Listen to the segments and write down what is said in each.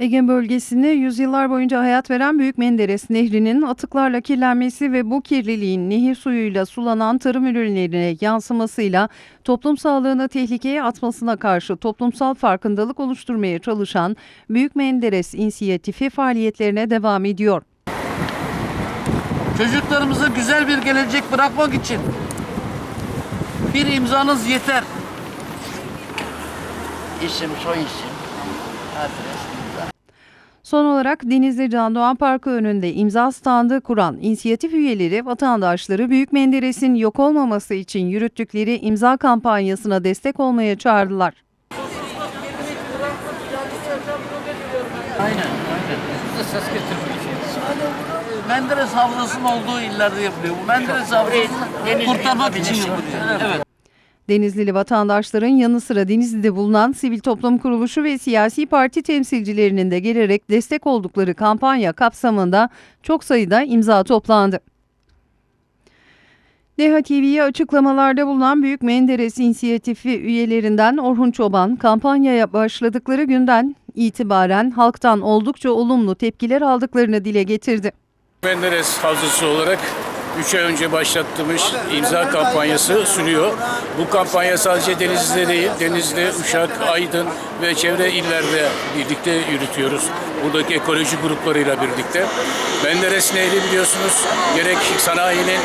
Ege bölgesinde yüzyıllar boyunca hayat veren Büyük Menderes Nehri'nin atıklarla kirlenmesi ve bu kirliliğin nehir suyuyla sulanan tarım ürünlerine yansımasıyla toplum sağlığını tehlikeye atmasına karşı toplumsal farkındalık oluşturmaya çalışan Büyük Menderes İnisiyatifi faaliyetlerine devam ediyor. Çocuklarımıza güzel bir gelecek bırakmak için bir imzanız yeter. İsim, soy isim, adres, imza. Son olarak Denizli Can Doğan Parkı önünde imza standı kuran inisiyatif üyeleri vatandaşları Büyük Menderes'in yok olmaması için yürüttükleri imza kampanyasına destek olmaya çağırdılar. Aynen, aynen. Size ses getirmek için. Menderes Havzası'nın olduğu illerde yapılıyor. Bu Menderes Havzası'nı kurtarmak için yapılıyor. Evet. Denizlili vatandaşların yanı sıra Denizli'de bulunan sivil toplum kuruluşu ve siyasi parti temsilcilerinin de gelerek destek oldukları kampanya kapsamında çok sayıda imza toplandı. DEHA TV'ye açıklamalarda bulunan Büyük Menderes İnisiyatifi üyelerinden Orhun Çoban, kampanyaya başladıkları günden itibaren halktan oldukça olumlu tepkiler aldıklarını dile getirdi. Menderes Havzası olarak 3 ay önce başlattığımız imza kampanyası sürüyor. Bu kampanya sadece Denizli'de değil, Denizli, Uşak, Aydın ve çevre illerde birlikte yürütüyoruz. Buradaki ekoloji gruplarıyla birlikte. Menderes Nehri biliyorsunuz gerek sanayinin e,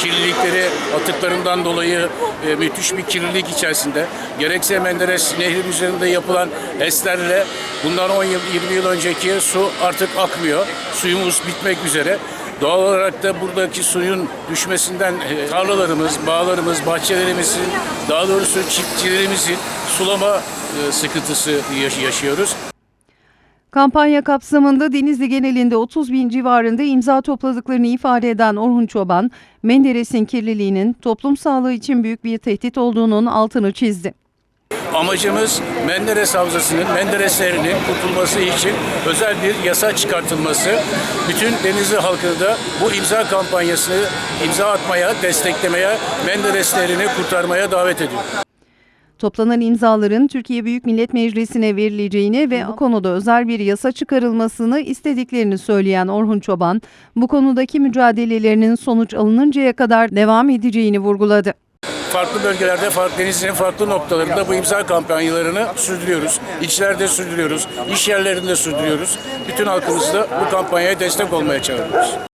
kirlilikleri, atıklarından dolayı e, müthiş bir kirlilik içerisinde. Gerekse Menderes Nehri üzerinde yapılan HES'lerle bundan 10 yıl, 20 yıl önceki su artık akmıyor. Suyumuz bitmek üzere. Doğal olarak da buradaki suyun düşmesinden e, tarlalarımız, bağlarımız, bahçelerimizin, daha doğrusu çiftçilerimizin sulama e, sıkıntısı yaş- yaşıyoruz. Kampanya kapsamında Denizli genelinde 30 bin civarında imza topladıklarını ifade eden Orhun Çoban, Menderes'in kirliliğinin toplum sağlığı için büyük bir tehdit olduğunun altını çizdi. Amacımız Menderes Havzası'nın, Menderes Nehri'nin kurtulması için özel bir yasa çıkartılması. Bütün Denizli halkını da bu imza kampanyasını imza atmaya, desteklemeye, Menderes Nehri'ni kurtarmaya davet ediyorum. Toplanan imzaların Türkiye Büyük Millet Meclisi'ne verileceğini ve bu konuda özel bir yasa çıkarılmasını istediklerini söyleyen Orhun Çoban, bu konudaki mücadelelerinin sonuç alınıncaya kadar devam edeceğini vurguladı. Farklı bölgelerde, farklı denizin farklı noktalarında bu imza kampanyalarını sürdürüyoruz. İçlerde sürdürüyoruz, iş yerlerinde sürdürüyoruz. Bütün halkımızı da bu kampanyaya destek olmaya çağırıyoruz.